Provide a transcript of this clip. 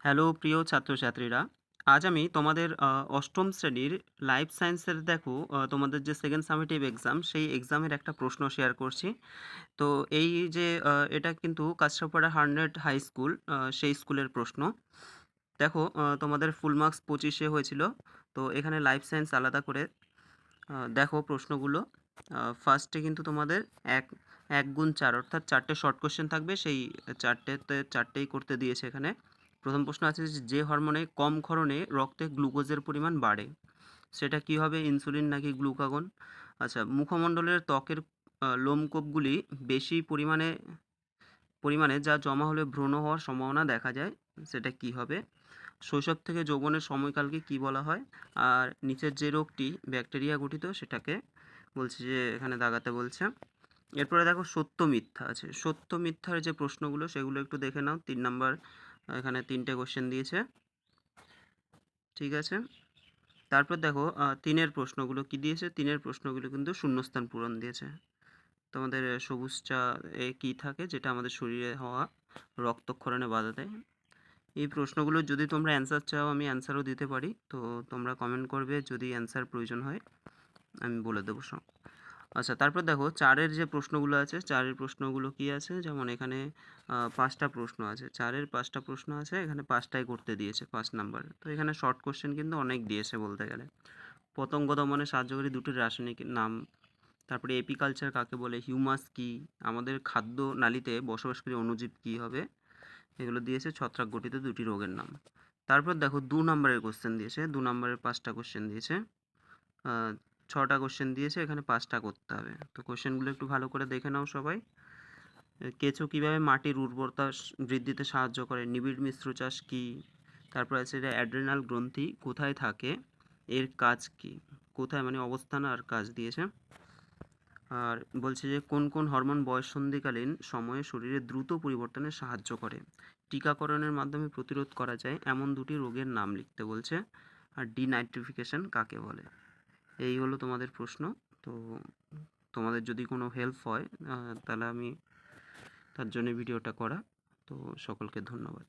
Hello, প্রিয় ছাত্রছাত্রীরা। আজ আমি তোমাদের অষ্টম শ্রেণির লাইফ সায়েন্সের দেখো তোমাদের যে সেকেন্ড সামেটিভ এক্সাম, সেই এক্সামের একটা প্রশ্ন শেয়ার করছি। তো এই যে এটা কিন্তু কাছড়াপাড়া হান্ড্রেড হাই স্কুল সেই স্কুলের প্রশ্ন। দেখো তোমাদের ফুল মার্কস পঁচিশে হয়েছিল, তো এখানে লাইফ সায়েন্স আলাদা করে দেখো প্রশ্নগুলো। ফার্স্টে কিন্তু তোমাদের এক এক গুণ চার, অর্থাৎ চারটে শর্ট কোশ্চেন থাকবে, সেই চারটেতে, চারটেই করতে দিয়েছে এখানে। প্রথম প্রশ্ন আছে যে হরমোনে কম ক্ষরণে রক্তে গ্লুকোজের পরিমাণ বাড়ে, সেটা কি হবে, ইনসুলিন নাকি গ্লুকাগন? আচ্ছা মুখমণ্ডলের ত্বকের লোমকূপগুলি বেশি পরিমাণে পরিমাণে যা জমা হলে ভ্রণ হওয়ার সম্ভাবনা দেখা যায়, সেটা কি হবে? শৈশব থেকে যৌবনের সময়কালকে কি বলা হয়? আর নিচের যে রোগটি, ব্যাকটেরিয়া গঠিত, সেটাকে বলছে যে, এখানে দাগাতে বলছে। এরপরে দেখো সত্য মিথ্যা আছে। সত্য মিথ্যার যে প্রশ্নগুলো, সেগুলো একটু দেখে নাও। তিন নাম্বার এখানে তিনটে কোশ্চেন দিয়েছে। ঠিক আছে? তারপর দেখো তিনের প্রশ্নগুলো কি দিয়েছে? তিনের প্রশ্নগুলো কিন্তু শূন্যস্থান পূরণ দিয়েছে। তোমাদের সবুজ চা এ কী থাকে? যেটা আমাদের শরীরে হওয়া রক্তক্ষরণে বাধা দেয়। এই প্রশ্নগুলো যদি তোমরা অ্যান্সার চাও, আমি অ্যান্সারও দিতে পারি। তো তোমরা কমেন্ট করবে, যদি অ্যান্সার প্রয়োজন হয়, আমি বলে দেবো সব। আচ্ছা তারপর দেখো চারের যে প্রশ্নগুলো আছে, চারের প্রশ্নগুলো কি আছে? যেমন এখানে পাঁচটা প্রশ্ন আছে। চারের পাঁচটা প্রশ্ন আছে, এখানে পাঁচটাই করতে দিয়েছে, পাঁচ নাম্বার। তো এখানে শর্ট কোশ্চেন কিন্তু অনেক দিয়েছে বলতে গেলে। পতঙ্গ দমনে সাহায্যকারী দুটি রাসায়নিক নাম, তারপরে এপিকালচার কাকে বলে হিউমাস কি, আমাদের খাদ্য নালীতে বসবাসকারী অণুজীব কি হবে? এগুলো দিয়েছে, ছত্রাক গঠিত দুটি রোগের নাম। তারপর দেখো দু নম্বরের কোশ্চেন দিয়েছে, দু নম্বরের পাঁচটা কোশ্চেন দিয়েছে। ছটা কোশ্চেন দিয়েছে, এখানে পাঁচটা করতে হবে। তো কোশ্চেনগুলো একটু ভালো করে দেখে নাও সবাই। কেঁচো কীভাবে মাটির উর্বরতা বৃদ্ধিতে সাহায্য করে? নিবিড় মিশ্র চাষ কী? তারপর আছে এটা অ্যাড্রেনাল গ্রন্থি, কোথায় থাকে? এর কাজ কী? কোথায় মানে অবস্থান আর কাজ দিয়েছে। আর বলছে যে, কোন কোন হরমোন বয়ঃসন্ধিকালীন সময়ে শরীরে দ্রুত পরিবর্তনে সাহায্য করে? টিকাকরণের মাধ্যমে প্রতিরোধ করা যায়, এমন দুটি রোগের নাম লিখতে বলছে। আর ডিনাইট্রিফিকেশন কাকে বলে? এই হলো তোমাদের প্রশ্ন। তো তোমাদের যদি কোনো হেল্প হয় তাহলে আমি তার জন্য ভিডিওটা করা। তো সকলকে ধন্যবাদ।